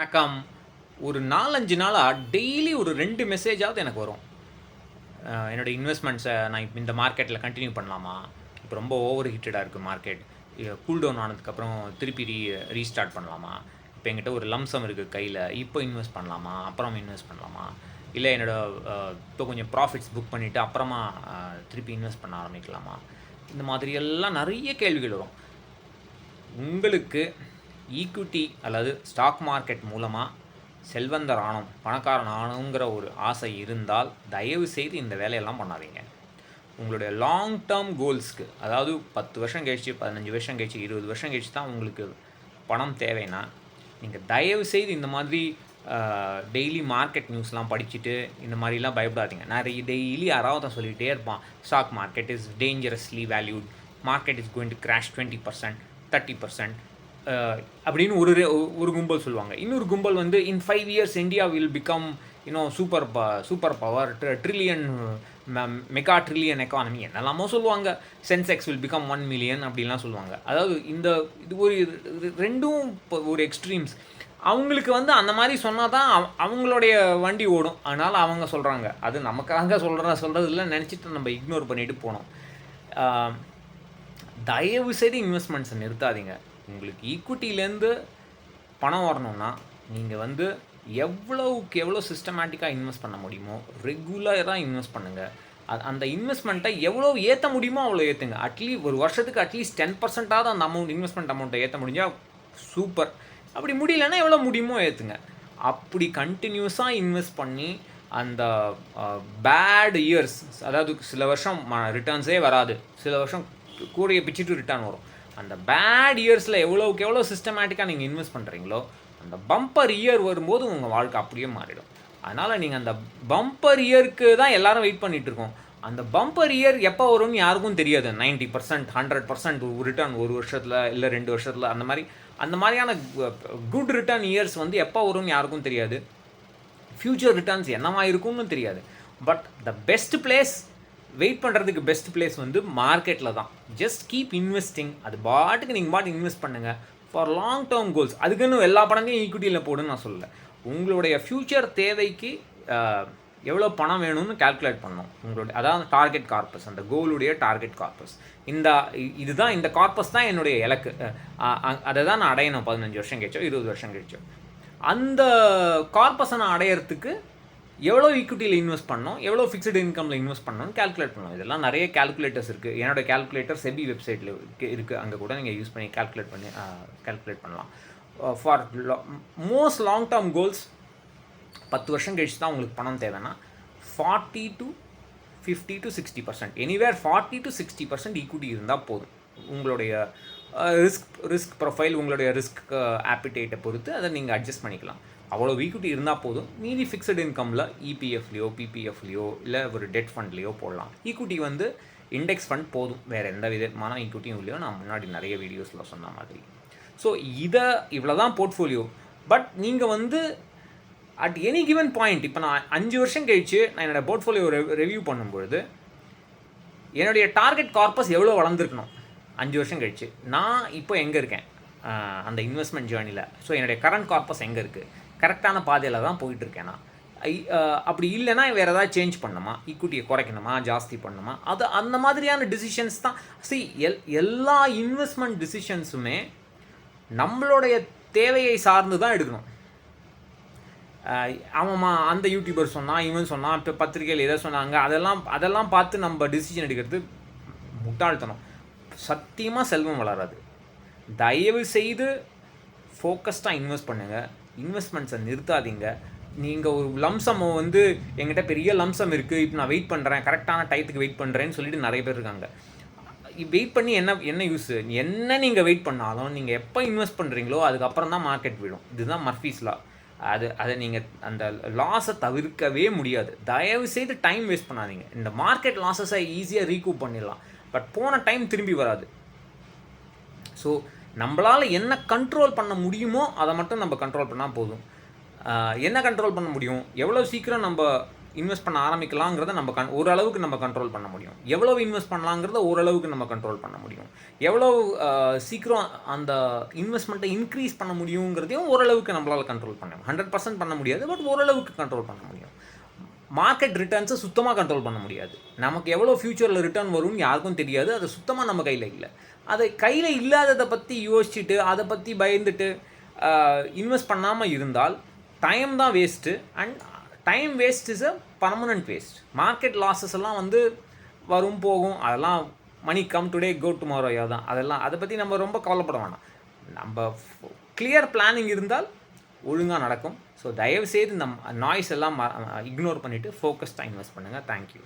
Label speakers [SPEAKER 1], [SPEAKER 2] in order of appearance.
[SPEAKER 1] வணக்கம். ஒரு நாலஞ்சு நாளாக டெய்லி ஒரு ரெண்டு மெசேஜாவது எனக்கு வரும். என்னோடய என்னோட இன்வெஸ்ட்மெண்ட்ஸை நான் இப்போ இந்த மார்க்கெட்டில் கண்டினியூ பண்ணலாமா? இப்போ ரொம்ப ஓவர் ஹீட்டடாக இருக்குது மார்க்கெட் கூல் டவுன் ஆனதுக்கப்புறம் திருப்பி ரீ ரீஸ்டார்ட் பண்ணலாமா? இப்போ என்கிட்ட ஒரு லம்சம் இருக்குது கையில். இப்போ இன்வெஸ்ட் பண்ணலாமா? அப்புறம் இன்வெஸ்ட் பண்ணலாமா? இல்லை என்னோடய இப்போ கொஞ்சம் ப்ராஃபிட்ஸ் புக் பண்ணிவிட்டு அப்புறமா திருப்பி இன்வெஸ்ட் பண்ண ஆரம்பிக்கலாமா? இந்த மாதிரியெல்லாம் நிறைய கேள்விகள் வரும். உங்களுக்கு ஈக்விட்டி அல்லது ஸ்டாக் மார்க்கெட் மூலமாக செல்வந்தர் ஆணும் பணக்காரன் ஆணுங்கிற ஒரு ஆசை இருந்தால் தயவு செய்து இந்த வேலையெல்லாம் பண்ணாதீங்க. உங்களுடைய லாங் டேர்ம் கோல்ஸ்க்கு அதாவது பத்து வருஷம் கழிச்சு பதினஞ்சு வருஷம் கழிச்சு இருபது வருஷம் கழிச்சு தான் உங்களுக்கு பணம் தேவைன்னா நீங்கள் தயவு செய்து இந்த மாதிரி டெய்லி மார்க்கெட் நியூஸ்லாம் படிச்சுட்டு இந்த மாதிரிலாம் பயப்படாதீங்க. நிறைய டெய்லி யாராவது சொல்லிகிட்டே இருப்பான் stock market is dangerously valued market is going to crash twenty percent thirty percent அப்படின்னு ஒரு ரெ- ஒரு கும்பல் சொல்லுவாங்க. இன்னொரு கும்பல் வந்து in five years India will become you know super ப super power trillion mega trillion economy என்னெல்லாமோ சொல்லுவாங்க. Sensex will become one million அப்படின்லாம் சொல்லுவாங்க. அதாவது இந்த இது ஒரு இது ரெண்டும் இப்போ ஒரு எக்ஸ்ட்ரீம்ஸ் அவங்களுக்கு வந்து அந்த மாதிரி சொன்னால் தான் அவங்களுடைய வண்டி ஓடும். அதனால் அவங்க சொல்கிறாங்க அது நமக்காக சொல்கிற சொல்கிறது இல்லை நினச்சிட்டு நம்ம இக்னோர் பண்ணிட்டு போனோம். தயவு செய்து இன்வெஸ்ட்மெண்ட்ஸை நிறுத்தாதீங்க. உங்களுக்கு ஈக்குவிட்டியிலேருந்து பணம் வரணும்னா நீங்கள் வந்து எவ்வளவுக்கு எவ்வளோ சிஸ்டமேட்டிக்காக இன்வெஸ்ட் பண்ண முடியுமோ ரெகுலராக இன்வெஸ்ட் பண்ணுங்கள் அது அந்த இன்வெஸ்ட்மெண்ட்டை எவ்வளோ ஏற்ற முடியுமோ அவ்வளோ ஏற்றுங்க அட்லீஸ்ட் ஒரு வருஷத்துக்கு அட்லீஸ்ட் டென் பர்சன்டாவது அந்த அமௌண்ட் இன்வெஸ்ட்மெண்ட் அமௌண்ட்டை ஏற்ற முடிஞ்சால் சூப்பர் அப்படி முடியலன்னா எவ்வளோ முடியுமோ ஏற்றுங்க அப்படி கண்டினியூஸாக இன்வெஸ்ட் பண்ணி அந்த பேட் இயர்ஸ் அதாவது சில வருஷம் ரிட்டர்ன்ஸே வராது. சில வருஷம் கூடையை பிச்சுட்டு ரிட்டர்ன் வரும். அந்த பேட் இயர்ஸில் எவ்வளோக்கு எவ்வளோ சிஸ்டமேட்டிக்காக நீங்கள் இன்வெஸ்ட் பண்ணுறீங்களோ அந்த பம்பர் இயர் வரும்போது உங்கள் வாழ்க்கை அப்படியே மாறிடும். அதனால் நீங்கள் அந்த பம்பர் இயருக்கு தான் எல்லாரும் வெயிட் பண்ணிட்டு இருக்கோம். அந்த பம்பர் இயர் எப்போ வரும்னு யாருக்கும் தெரியாது. 90% பர்சன்ட் ஹண்ட்ரட் பர்சன்ட் ரிட்டர்ன் ஒரு வருஷத்தில் இல்லை ரெண்டு வருஷத்தில் அந்த மாதிரி அந்த மாதிரியான குட் ரிட்டர்ன் இயர்ஸ் வந்து எப்போ வரும்னு யாருக்கும் தெரியாது. ஃப்யூச்சர் ரிட்டர்ன்ஸ் என்னவாக இருக்கும்னு தெரியாது. But the best place wait பண்ணுறதுக்கு பெஸ்ட் பிளேஸ் வந்து மார்க்கெட்டில் தான். ஜஸ்ட் கீப் இன்வெஸ்டிங் அது பாட்டுக்கு நீங்கள் பாட்டு இன்வெஸ்ட் பண்ணுங்கள் ஃபார் லாங் டேர்ம் கோல்ஸ் அதுக்குன்னு எல்லா பணத்தையும் ஈக்விட்டியில் போடுன்னு நான் சொல்லலை. உங்களுடைய ஃப்யூச்சர் தேவைக்கு எவ்வளோ பணம் வேணும்னு கால்குலேட் பண்ணோம் உங்களுடைய அதாவது டார்கெட் கார்பஸ் அந்த கோலுடைய டார்கெட் கார்பஸ் இந்த இதுதான் இந்த கார்பஸ் தான் என்னுடைய இலக்கு. அ- அதை தான் நான் அடையணும். பதினஞ்சு வருஷம் கழிச்சோ இருபது வருஷம் கழிச்சோ. அந்த கார்பஸை நான் அடையறதுக்கு எவ்வளோ ஈக்விட்டியில் இன்வெஸ்ட் பண்ணணும் எவ்வளோ ஃபிக்ஸ்டு இன்கமில் இன்வெஸ்ட் பண்ணணும்னு கால்குலேட் பண்ணோம் இதெல்லாம் நிறைய கால்குலேட்டர்ஸ் இருக்குது என்னோட கால்குலேட்டர் செபி வெப்சைட்டில் இருக்குது அங்கே கூட நீங்கள் யூஸ் பண்ணி கால்குலேட் பண்ணி கால்குலேட் பண்ணலாம். For most long term goals பத்து வருஷம் கழிச்சு தான் உங்களுக்கு பணம் தேவைன்னா forty to fifty to sixty percent anywhere forty to sixty percent equity இருந்தால் போதும். உங்களுடைய ரிஸ்க் ரிஸ்க் ப்ரொஃபைல் உங்களுடைய ரிஸ்க் ஆப்பிடேட்டை பொறுத்து அதை நீங்கள் அட்ஜஸ்ட் பண்ணிக்கலாம். அவ்வளோ ஈக்விட்டி இருந்தால் போதும். மீதி ஃபிக்ஸட் இன்கமில் இபிஎஃப்லையோ பிபிஎஃப்லையோ இல்லை ஒரு டெட் ஃபண்ட்லேயோ போடலாம். ஈக்விட்டி வந்து இண்டெக்ஸ் ஃபண்ட் போதும். வேறு எந்த விதமான ஈக்விட்டியும் இல்லையோ நான் முன்னாடி நிறைய வீடியோஸில் சொன்ன மாதிரி. ஸோ இதை இவ்வளோ தான் போர்ட்ஃபோலியோ பட் நீங்கள் வந்து அட் எனி கிவன் பாயிண்ட் இப்போ நான் அஞ்சு வருஷம் கழிச்சு நான் என்னோடய போர்ட்ஃபோலியோ ரிவ்யூ பண்ணும்பொழுது என்னுடைய டார்கெட் கார்பஸ் எவ்வளோ வளர்ந்துருக்கணும்? அஞ்சு வருஷம் கழிச்சு. நான் இப்போ எங்கே இருக்கேன்? அந்த இன்வெஸ்ட்மெண்ட் ஜேர்னியில் ஸோ என்னுடைய கரண்ட் கார்பஸ் எங்கே இருக்குது கரெக்டான பாதையில் தான் போயிட்டுருக்கேன் நான். அப்படி இல்லைன்னா வேறு ஏதாவது சேஞ்ச் பண்ணணுமா ஈக்விட்டியை குறைக்கணுமா? ஜாஸ்தி பண்ணணுமா அது அந்த மாதிரியான டிசிஷன்ஸ் தான். சி எல் எல்லா இன்வெஸ்ட்மெண்ட் டிசிஷன்ஸுமே நம்மளுடைய தேவையை சார்ந்து தான் எடுக்கணும் ஆமாம்மா அந்த யூடியூபர் சொன்னான் இவன் சொன்னான் இப்போ பத்திரிகையில் எதை சொன்னாங்க அதெல்லாம் அதெல்லாம் பார்த்து நம்ம டிசிஷன் எடுக்கிறது முட்டாள்தனம். சத்தியமாக செல்வம் வளராது. தயவு செய்து ஃபோக்கஸ்டாக இன்வெஸ்ட் பண்ணுங்கள் இன்வெஸ்ட்மெண்ட்ஸை நிறுத்தாதீங்க. நீங்கள் ஒரு லம்சம் வந்து எங்கிட்ட பெரிய லம்சம் இருக்குது இப்போ நான் வெயிட் பண்ணுறேன் கரெக்டான டயத்துக்கு வெயிட் பண்ணுறேன்னு சொல்லிட்டு நிறைய பேர் இருக்காங்க. வெயிட் பண்ணி என்ன என்ன யூஸ் என்ன நீங்கள் வெயிட் பண்ணாலும் நீங்கள் எப்போ இன்வெஸ்ட் பண்ணுறீங்களோ அதுக்கப்புறம் தான் மார்க்கெட் விடும் இதுதான் மர்ஃபீஸ் லா. அது அதை நீங்கள் அந்த லாஸை தவிர்க்கவே முடியாது. தயவு செய்து டைம் வேஸ்ட் பண்ணாதீங்க. இந்த மார்க்கெட் லாஸஸை ஈஸியாக ரீகூப் பண்ணிடலாம். பட் போன டைம் திரும்பி வராது. ஸோ நம்மளால் என்ன கண்ட்ரோல் பண்ண முடியுமோ அதை மட்டும் நம்ம கண்ட்ரோல் பண்ணால் போதும். என்ன கண்ட்ரோல் பண்ண முடியும்? எவ்வளோ சீக்கிரம் நம்ம இன்வெஸ்ட் பண்ண ஆரம்பிக்கலாங்கிறத நம்ம கண் ஓரளவுக்கு நம்ம கண்ட்ரோல் பண்ண முடியும். எவ்வளவு இன்வெஸ்ட் பண்ணலாங்கிறத ஓரளவுக்கு நம்ம கண்ட்ரோல் பண்ண முடியும். எவ்வளோ சீக்கிரம் அந்த இன்வெஸ்ட்மெண்ட்டை இன்க்ரீஸ் பண்ண முடியுங்கிறதையும் ஓரளவுக்கு நம்மளால் கண்ட்ரோல் பண்ண முடியும். ஹண்ட்ரட் பர்சன்ட் பண்ண முடியாது பட் ஓரளவுக்கு கண்ட்ரோல் பண்ண முடியும். மார்க்கெட் ரிட்டர்ன்ஸை சுத்தமாக கண்ட்ரோல் பண்ண முடியாது. நமக்கு எவ்வளோ ஃப்யூச்சரில் ரிட்டர்ன் வரும்னு யாருக்கும் தெரியாது அது சுத்தமாக நம்ம கையில் இல்லை. அதை கையில் இல்லாததை பற்றி யோசிச்சுட்டு அதை பற்றி பயந்துட்டு இன்வெஸ்ட் பண்ணாமல் இருந்தால் டைம் தான் waste and time waste is a permanent waste market losses எல்லாம் வந்து வரும் போகும். அதெல்லாம் money come today go tomorrow தான் அதெல்லாம் அதை பற்றி நம்ம ரொம்ப கவலைப்பட வேணாம். நம்ம கிளியர் பிளானிங் இருந்தால் ஒழுங்காக நடக்கும். ஸோ தயவுசெய்து இந்த நாய்ஸ் எல்லாம் இக்னோர் பண்ணிவிட்டு ஃபோக்கஸ்டாக இன்வெஸ்ட் பண்ணுங்கள் தேங்க்யூ